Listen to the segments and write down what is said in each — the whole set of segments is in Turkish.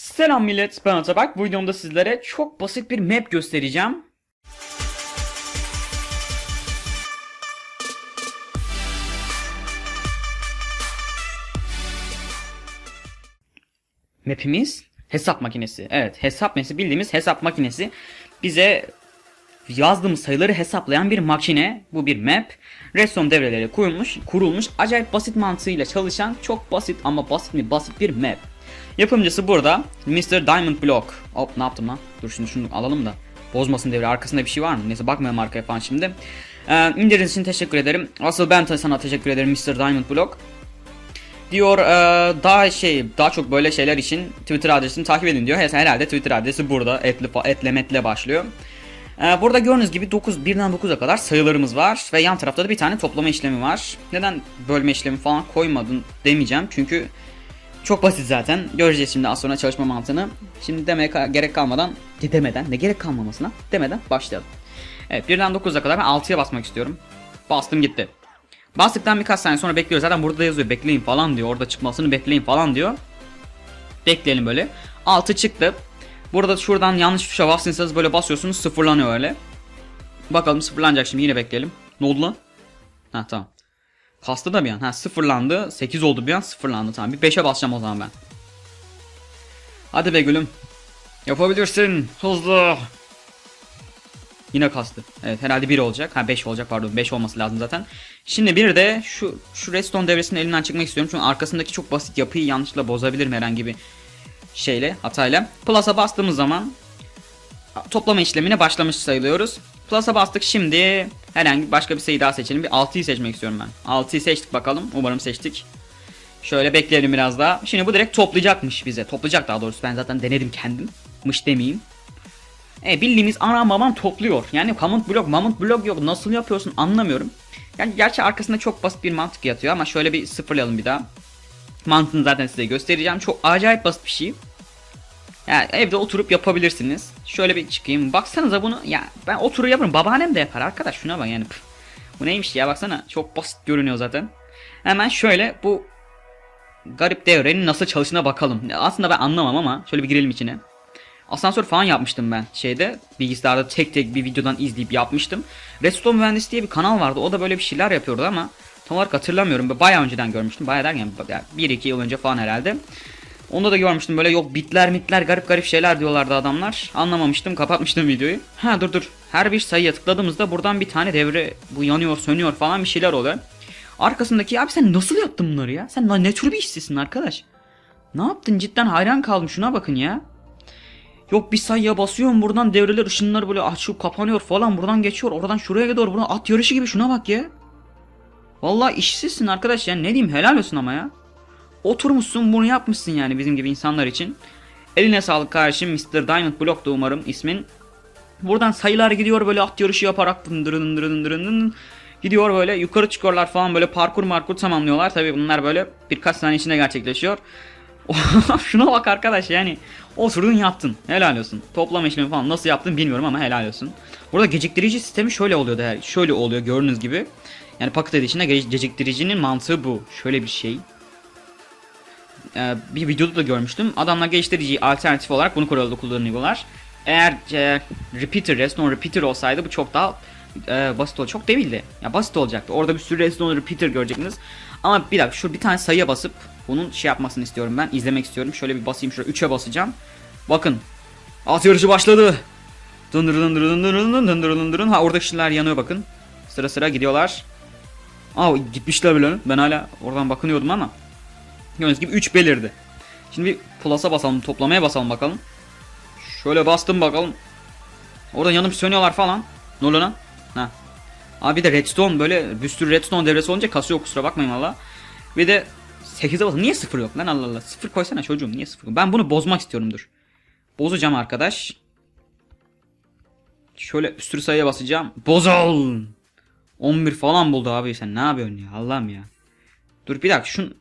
Selam millet ben Atabak. Bu videomda sizlere çok basit bir map göstereceğim. Map'imiz hesap makinesi. Evet hesap makinesi bildiğimiz hesap makinesi bize yazdığımız sayıları hesaplayan bir makine. Bu bir map. Redstone devreleri kurulmuş, kurulmuş. Acayip basit mantığıyla çalışan çok basit ama basit mi basit bir map. Yapımcısı burada Mr. Diamond Block. Hop ne yaptım lan? Dur şunu şunu alalım da. Bozmasın devre. Arkasında bir şey var mı? Neyse bakmayalım arkaya falan şimdi. Ee, indirdiğiniz için teşekkür ederim. Asıl ben sana teşekkür ederim Mr. Diamond Block. Diyor e, daha şey daha çok böyle şeyler için Twitter adresini takip edin diyor. Herhalde Twitter adresi burada etli, etle metle başlıyor. Ee, Burada gördüğünüz gibi 9 1'den 9'a kadar sayılarımız var ve yan tarafta da bir tane toplama işlemi var. Neden bölme işlemi falan koymadın demeyeceğim çünkü çok basit zaten. Göreceğiz şimdi az sonra çalışma mantığını. Şimdi demeye gerek kalmadan demeden ne gerek kalmamasına demeden başlayalım. Evet 1'den 9'a kadar ben 6'ya basmak istiyorum. Bastım gitti. Bastıktan birkaç saniye sonra bekliyoruz. Zaten burada da yazıyor bekleyin falan diyor. Orada çıkmasını bekleyin falan diyor. Bekleyelim böyle. 6 çıktı. Burada şuradan yanlış tuşa bastıysanız böyle basıyorsunuz sıfırlanıyor öyle. Bakalım sıfırlanacak şimdi yine bekleyelim. Ne oldu lan? Ha tamam. Kastı da bir an. Ha sıfırlandı. 8 oldu bir an sıfırlandı tamam. Bir 5'e basacağım o zaman ben. Hadi be gülüm. Yapabilirsin. Hızlı. Yine kastı. Evet herhalde 1 olacak. Ha 5 olacak pardon. 5 olması lazım zaten. Şimdi bir de şu şu redstone devresinin elinden çıkmak istiyorum. Çünkü arkasındaki çok basit yapıyı yanlışlıkla bozabilirim herhangi bir şeyle hatayla. Plus'a bastığımız zaman toplama işlemine başlamış sayılıyoruz. Plus'a bastık şimdi herhangi başka bir sayı daha seçelim. Bir 6'yı seçmek istiyorum ben. 6'yı seçtik bakalım. Umarım seçtik. Şöyle bekleyelim biraz daha. Şimdi bu direkt toplayacakmış bize. Toplayacak daha doğrusu. Ben zaten denedim kendim. Mış demeyeyim. E bildiğimiz ana babam topluyor. Yani comment blok, mamut blok yok. Nasıl yapıyorsun anlamıyorum. Yani gerçi arkasında çok basit bir mantık yatıyor ama şöyle bir sıfırlayalım bir daha. Mantığını zaten size göstereceğim. Çok acayip basit bir şey. Yani evde oturup yapabilirsiniz. Şöyle bir çıkayım. Baksanıza bunu. Ya ben oturup yaparım. Babaannem de yapar arkadaş. Şuna bak yani. Püf. Bu neymiş ya baksana. Çok basit görünüyor zaten. Hemen şöyle bu garip devrenin nasıl çalışına bakalım. Aslında ben anlamam ama şöyle bir girelim içine. Asansör falan yapmıştım ben şeyde. Bilgisayarda tek tek bir videodan izleyip yapmıştım. Redstone Mühendisi diye bir kanal vardı. O da böyle bir şeyler yapıyordu ama tam olarak hatırlamıyorum. Bayağı önceden görmüştüm. Bayağı derken 1-2 yıl önce falan herhalde. Onda da görmüştüm böyle yok bitler mitler garip garip şeyler diyorlardı adamlar. Anlamamıştım kapatmıştım videoyu. Ha dur dur. Her bir sayıya tıkladığımızda buradan bir tane devre bu yanıyor sönüyor falan bir şeyler oluyor. Arkasındaki abi sen nasıl yaptın bunları ya? Sen ne tür bir işsizsin arkadaş? Ne yaptın cidden hayran kaldım şuna bakın ya. Yok bir sayıya basıyorum buradan devreler ışınlar böyle açıp kapanıyor falan buradan geçiyor oradan şuraya doğru buradan at yarışı gibi şuna bak ya. Vallahi işsizsin arkadaş ya ne diyeyim helal olsun ama ya. Oturmuşsun bunu yapmışsın yani bizim gibi insanlar için. Eline sağlık kardeşim Mr. Diamond Block da umarım ismin. Buradan sayılar gidiyor böyle at yarışı yaparak dındırın dındırın dındırın gidiyor böyle yukarı çıkıyorlar falan böyle parkur markur tamamlıyorlar. Tabi bunlar böyle birkaç saniye içinde gerçekleşiyor. Şuna bak arkadaş yani oturdun yaptın helal olsun. Toplama işlemi falan nasıl yaptın bilmiyorum ama helal olsun. Burada geciktirici sistemi şöyle oluyordu her şöyle oluyor gördüğünüz gibi. Yani Pocket Edition'da ge- geciktiricinin mantığı bu. Şöyle bir şey. Ee, bir videoda da görmüştüm. Adamlar geliştiriciyi alternatif olarak bunu kuralda kullanıyorlar. Eğer e, repeater, redstone repeater olsaydı bu çok daha e, basit olacak. Çok değildi. Ya basit olacaktı. Orada bir sürü redstone repeater görecektiniz. Ama bir dakika şu bir tane sayıya basıp bunun şey yapmasını istiyorum ben. izlemek istiyorum. Şöyle bir basayım şuraya 3'e basacağım. Bakın. At yarışı başladı. Dındır dındır dındır dındır dındır dındır. Ha orada ışınlar yanıyor bakın. Sıra sıra gidiyorlar. Aa gitmişler bile. Ben hala oradan bakınıyordum ama. Gördüğünüz gibi 3 belirdi. Şimdi bir plus'a basalım, toplamaya basalım bakalım. Şöyle bastım bakalım. Orada yanıp sönüyorlar falan. Ne oluyor lan? Ha. Abi bir de redstone böyle bir sürü redstone devresi olunca kasıyor kusura bakmayın valla. Bir de 8'e basın. Niye 0 yok lan Allah Allah. 0 koysana çocuğum niye 0? Ben bunu bozmak istiyorum dur. Bozacağım arkadaş. Şöyle bir sürü sayıya basacağım. Bozul. 11 falan buldu abi sen ne yapıyorsun ya Allah'ım ya. Dur bir dakika şun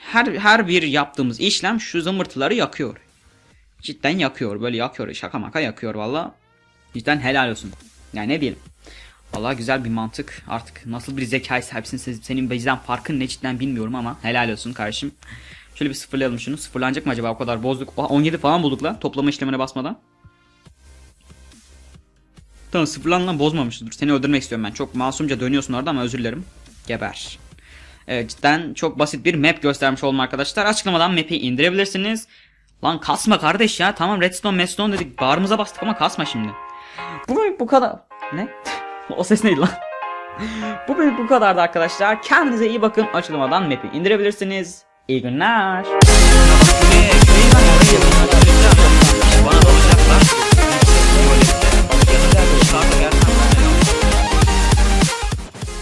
her her bir yaptığımız işlem şu zımbırtıları yakıyor. Cidden yakıyor. Böyle yakıyor. Şaka maka yakıyor valla. Cidden helal olsun. Yani ne diyelim. Valla güzel bir mantık. Artık nasıl bir zekaya sahipsin senin bizden farkın ne cidden bilmiyorum ama helal olsun kardeşim. Şöyle bir sıfırlayalım şunu. Sıfırlanacak mı acaba o kadar bozduk. Oha, 17 falan bulduk lan toplama işlemine basmadan. Tamam sıfırlan lan bozmamıştır. Seni öldürmek istiyorum ben. Çok masumca dönüyorsun orada ama özür dilerim. Geber. Evet cidden çok basit bir map göstermiş oldum arkadaşlar. Açıklamadan map'i indirebilirsiniz. Lan kasma kardeş ya. Tamam redstone redstone dedik. Bağrımıza bastık ama kasma şimdi. Bu bölüm bu kadar. Ne? o ses neydi lan? bu bölüm bu kadardı arkadaşlar. Kendinize iyi bakın. Açıklamadan map'i indirebilirsiniz. İyi günler.